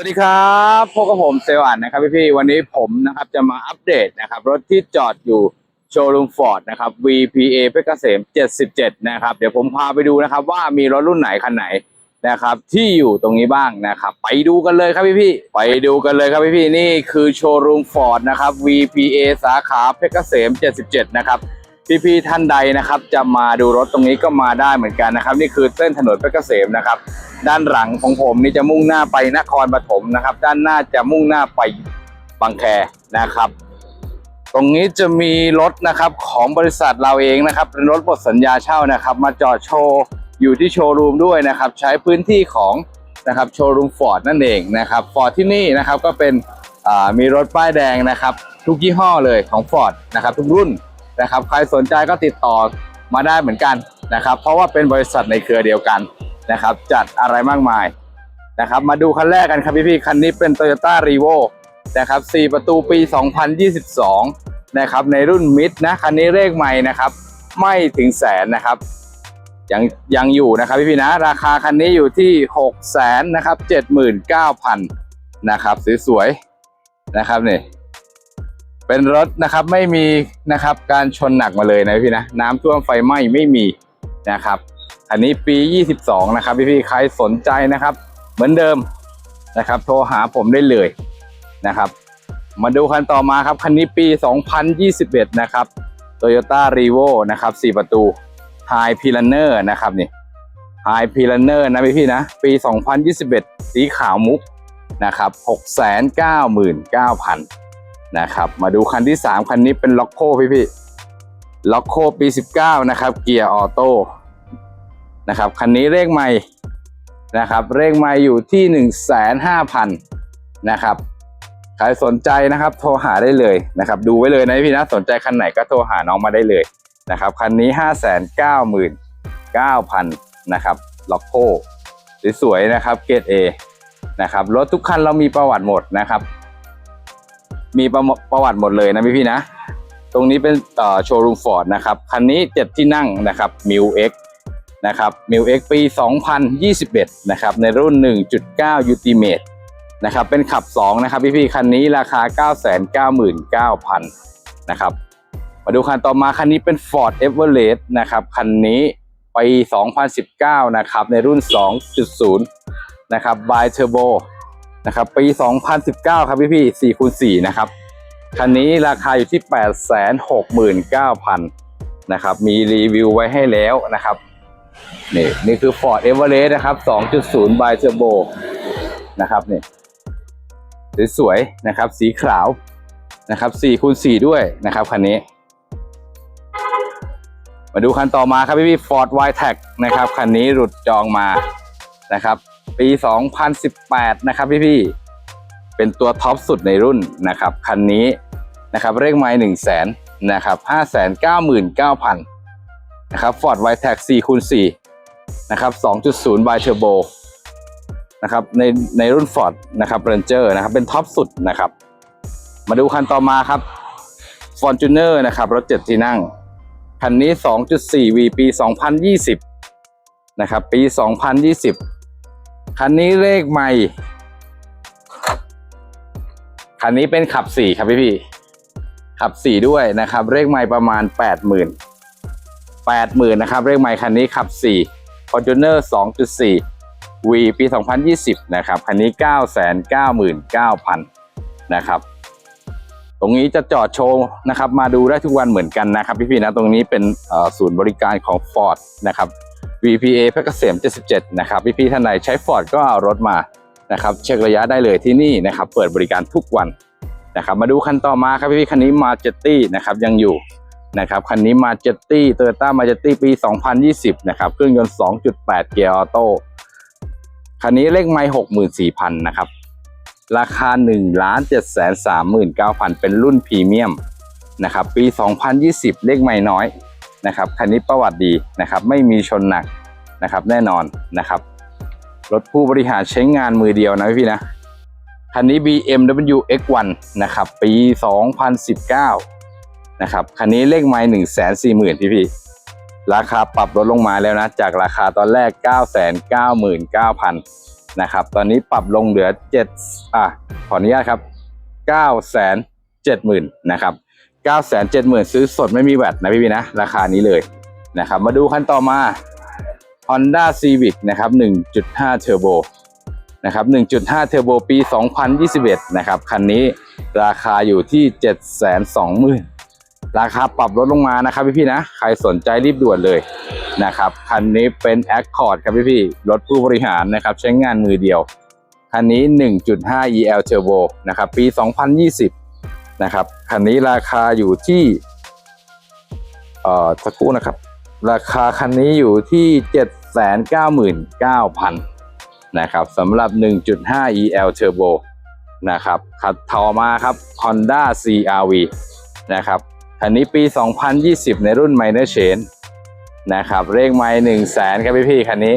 สวัสดีครับพบกับผมเซลอันนะครับพี่ๆวันนี้ผมนะครับจะมาอัปเดตนะครับรถที่จอดอยู่โชว์รูมฟอร์ดนะครับ VPA เพชรเกษม 77 นะครับ เดี๋ยวผมพาไปดูนะครับ ว่ามีรถรุ่นไหนคันไหนนะครับ ที่อยู่ตรงนี้บ้างนะครับ ไปดูกันเลยครับพี่ๆไปดูกันเลยครับพี่ๆนี่คือโชว์รูมฟอร์ดนะครับ VPA สาขาเพชรเกษม 77 นะครับพี่ๆท่านใดนะครับ จะมาดูรถตรงนี้ก็มาได้เหมือนกันนะครับ นี่คือเส้นถนนเพชรเกษมนะครับ ด้านหลังของผมนี่จะมุ่งหน้าไปนครปฐมนะครับ ด้านหน้าจะมุ่งหน้าไปบางแคนะครับ ตรงนี้จะมีรถนะครับของบริษัทเราเองนะครับเป็นรถหมดสัญญาเช่านะครับ มาจอดโชว์อยู่ที่โชว์รูมด้วยนะครับ ใช้พื้นที่ของนะครับโชว์รูมฟอร์ดนั่นเองนะครับฟอร์ดที่นี่นะครับก็เป็นอ่ามีรถป้ายแดงนะครับ ทุกยี่ห้อเลยของฟอร์ดนะครับทุกรุ่นนะครับ ใครสนใจก็ติดต่อมาได้เหมือนกันนะครับ เพราะว่าเป็นบริษัทในเครือเดียวกัน นะครับ จัดอะไรมากมายนะครับ มาดูคันแรกกันครับพี่ๆคันนี้เป็น Toyota r e v o นะครับ4ประตูปี 2022 นะครับ ในรุ่นมิดนะ คันนี้เลขใหม่นะครับ ไม่ถึงแสนนะครับ ยังยังอยู่นะครับพี่พี่นะ ราคาคันนี้อยู่ที่6แสนนะครับ 79,000 นะครับ สวยๆนะครับนี่เป็นรถนะครับไม่มีนะครับการชนหนักมาเลยนะพี่นะ น้ำท่วมไฟไหม้ไม่มีนะครับ อันนี้ปี 22 นะครับพี่พี่ๆใครสนใจนะครับ เหมือนเดิมนะครับ โทรหาผมได้เลยนะครับ มาดูคันต่อมาครับ คันนี้ปี 2021 นะครับ Toyota r e v o นะครับ 4 ประตู High p i l a n e r นะครับนี่ High p i l a n e r นะพี่พี่ๆนะ ปี 2021 สีขาวมุกนะครับ 699,000 นะครับ มาดูคันที่ 3 คันนี้เป็นล็อกโคพี่พี่ล็อกโคปี 19 นะครับ เกียร์ออโต้ นะครับคันนี้เลขใหม่นะครับเลขใหม่อยู่ที่ 1 5 0 0 0นะครับใครสนใจนะครับโทรหาได้เลยนะครับดูไว้เลยนะพี่นะสนใจคันไหนก็โทรหาน้องมาได้เลยนะครับคันนี้ 599,000นะครับล็อกโคสวยๆนะครับเกรด A นะครับรถทุกคันเรามีประวัติหมดนะครับ มีประประวัติหมดเลยนะพี่พี่นะ ตรงนี้เป็นเอ่อโชว์รูมฟอร์ดนะครับ คันนี้เจ็ดที่นั่งนะครับมิวเอ็ก นะครับมิวเอ็กปี 2021 นะครับ ในรุ่น 1.9 Ultimate นะครับ เป็นขับ 2 นะครับพี่พี่ๆคันนี้ราคา 999,000 นะครับ มาดูคันต่อมาคันนี้เป็น Ford Everest นะครับ คันนี้ปี 2019 นะครับ ในรุ่น 2.0 นะครับ Bi Turbo นะครับ ปี 2019 ครับพี่พี่4คูณ4นะครับ คันนี้ราคาอยู่ที่ 869,000 นะครับ มีรีวิวไว้ให้แล้วนะครับ นี่นี่คือ Ford Everest นะครับ 2.0 by Turbo นะครับนี่สวยๆนะครับ สีขาวนะครับ4คูณ4ด้วยนะครับคันนี้ มาดูคันต่อมาครับพี่พี่ Ford w i t e c นะครับคันนี้หลุดจองมานะครับ ปี 2018 นะครับพี่พี่ๆเป็นตัวท็อปสุดในรุ่นนะครับคันนี้นะครับเลขไม้1 0 0 0 0แสนนะครับ599,000 นะครับ Ford w i t e c 4คูณ4นะครับ 2.0 by Turbo นะครับในในรุ่น Ford นะครับ Ranger นะครับ เป็นท็อปสุดนะครับ มาดูคันต่อมาครับ Fortuner นะครับ รถ 7 ที่นั่ง คันนี้ 2.4 V ปี 2020 นะครับ ปี 2020 คันนี้เลขใหม่ คันนี้เป็นขับสี่ครับพี่พี่ขับสี่ด้วยนะครับเลขใหม่ประมาณแปดหมื่นแปดหมื่นนะครับเลขใหม่คันนี้ขับสี่ Fortuner 2.4 V ปี 2020 นะครับคันนี้ 999,000นะครับตรงนี้จะจอดโชว์นะครับมาดูได้ทุกวันเหมือนกันนะครับพี่ๆนะตรงนี้เป็นศูนย์บริการของ Ford นะครับ VPA เพชรเกษม 77 นะครับ พี่ๆท่านใดใช้ Ford ก็เอารถมานะครับเช็คระยะได้เลยที่นี่นะครับ เปิดบริการทุกวันนะครับมาดูคันต่อมาครับพี่ๆคันนี้มาเจตตี้นะครับยังอยู่ นะครับคันนี้มาเจตตี้โตโยต้ามาเจตตี้ปี 2020 นะครับ เครื่องยนต์ 2.8 เกียร์ออโต้คันนี้เลขไม่64,000 นะครับ ราคา 1 7 3 9 0 0 0 เป็นรุ่นพรีเมียมนะครับปี 2020 เลขไม่น้อยนะครับคันนี้ประวัติดีนะครับ ไม่มีชนหนักนะครับแน่นอนนะครับรถผู้บริหารใช้งานมือเดียวนะพี่นะคันนี้ BMW X1 นะครับปี 2019 นะครับคันนี้เลขไม้1 4 0 0 0 0พี่พี่ราคาปรับลดลงมาแล้วนะ จากราคาตอนแรก 999,000นะครับ ตอนนี้ปรับลงเหลือเจ็ดอะขออนุญาตครับเก้าแสนเจ็ดหมื่นนะครับเก้าแสนเจ็ดหมื่นซื้อสดไม่มีแวตนะพี่พี่นะ ราคานี้เลยนะครับ มาดูคันต่อมา Honda Civic นะครับ 1.5 Turbo นะครับ 1.5 Turbo ปี 2021 นะครับ คันนี้ราคาอยู่ที่ 720,000 ราคาปรับลดลงมานะครับพี่พี่ๆนะ ใครสนใจรีบด่วนเลยนะครับคันนี้เป็น Accord ครับพี่พี่ๆรถผู้บริหารนะครับใช้งานมือเดียวคันนี้ 1.5 EL Turbo นะครับปี 2020 นะครับคันนี้ราคาอยู่ที่เอ่อสักครู่นะครับ ราคาคันนี้อยู่ที่ 799,000นะครับสำหรับ 1.5 EL Turbo นะครับคัดต่อมาครับ Honda CRV นะครับ คันนี้ปี 2020 ในรุ่น Minor Change นะครับเลขไม้1 0 0 0 0แสนครับพี่พี่คันนี้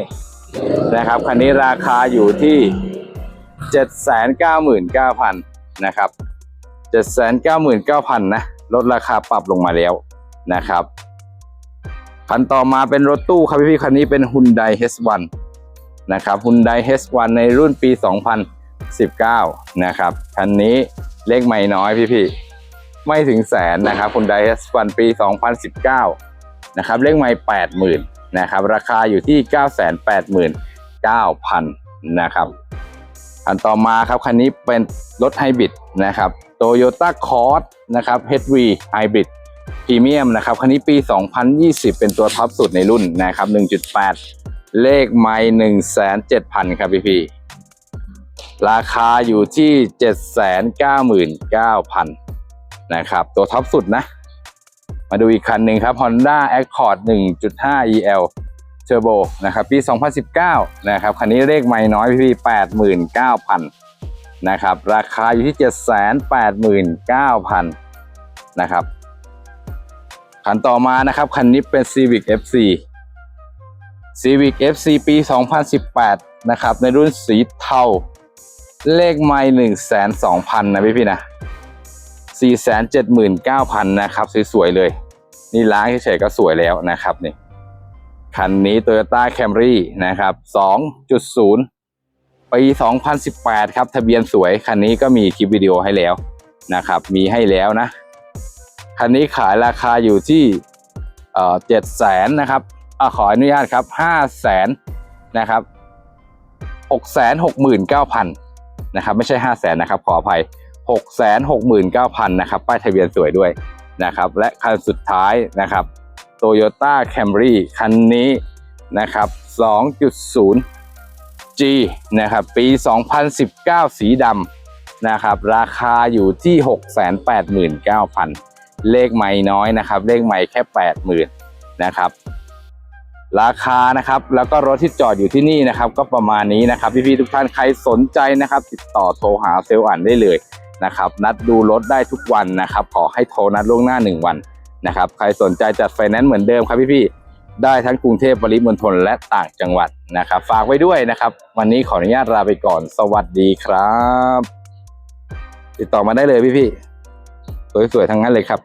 นะครับคันนี้ราคาอยู่ที่ 799,000นะครับ799,000นะลดราคาปรับลงมาแล้วนะครับคันต่อมาเป็นรถตู้ครับพี่พี่คันนี้เป็น Hyundai H1 นะครับ Hyundai H1 ในรุ่นปี 2019 นะครับ คันนี้เลขไม่น้อยพี่พี่ ไม่ถึงแสนนะครับ Hyundai H1 ปี 2019 นะครับเลขไม่80,000นะครับราคาอยู่ที่ 989,000นะครับคันต่อมาครับคันนี้เป็นรถไฮบริดนะครับ Toyota Cross นะครับ HV Hybrid พรีเมียมนะครับคันนี้ปี 2020 เป็นตัวท็อปสุดในรุ่นนะครับ 1.8 เลขไม่1 7 0 0 0ครับพี่พี่ราคาอยู่ที่ 799,000 นะครับ ตัวท็อปสุดนะ มาดูอีกคันหนึ่งครับ Honda Accord 1.5 EL Turbo นะครับ ปี 2019 นะครับ คันนี้เลขไม่น้อยพี่ๆ89,000 นะครับ ราคาอยู่ที่ 789,000 นะครับ คันต่อมานะครับ คันนี้เป็น Civic FC Civic FC ปี 2018 นะครับ ในรุ่นสีเทา เลขไม่1 2 0 0 0นะพี่พี่ๆนะ 479,000นะครับสวยๆเลย นี่ล้างเฉยๆก็สวยแล้วนะครับนี่คันนี้ Toyota Camry นะครับ 2.0 ปี 2018 ครับ ทะเบียนสวย คันนี้ก็มีคลิปวิดีโอให้แล้วนะครับ มีให้แล้วนะ คันนี้ขายราคาอยู่ที่เอ่อเจ็ดแสนนะครับอขออนุญาตครับห้าแสนนะครับหกแสนหกหมื่นเก้าพันนะครับ ไม่ใช่ห้าแสนนะครับ ขออภัย หกแสนหกหมื่นเก้าพันนะครับ ป้ายทะเบียนสวยด้วยนะครับ และคันสุดท้ายนะครับ Toyota Camry คันนี้นะครับ 2.0 G นะครับ ปี 2019 สีดำนะครับ ราคาอยู่ที่ 689,000 เลขไม่น้อยนะครับ เลขไม่แค่ 80,000 นะครับ ราคานะครับ แล้วก็รถที่จอดอยู่ที่นี่นะครับ ก็ประมาณนี้นะครับ พี่ๆทุกท่านใครสนใจนะครับ ติดต่อโทรหาเซลล์อ่านได้เลย นะครับ นัดดูรถได้ทุกวันนะครับ ขอให้โทรนัดล่วงหน้า 1 วันนะครับ ใครสนใจจัดไฟแนนซ์เหมือนเดิมครับพี่ๆ ได้ทั้งกรุงเทพปริมณฑลและต่างจังหวัดนะครับ ฝากไว้ด้วยนะครับ วันนี้ขออนุญาตลาไปก่อน สวัสดีครับ ติดต่อมาได้เลยพี่ๆ สวยๆ ทั้งนั้นเลยครับ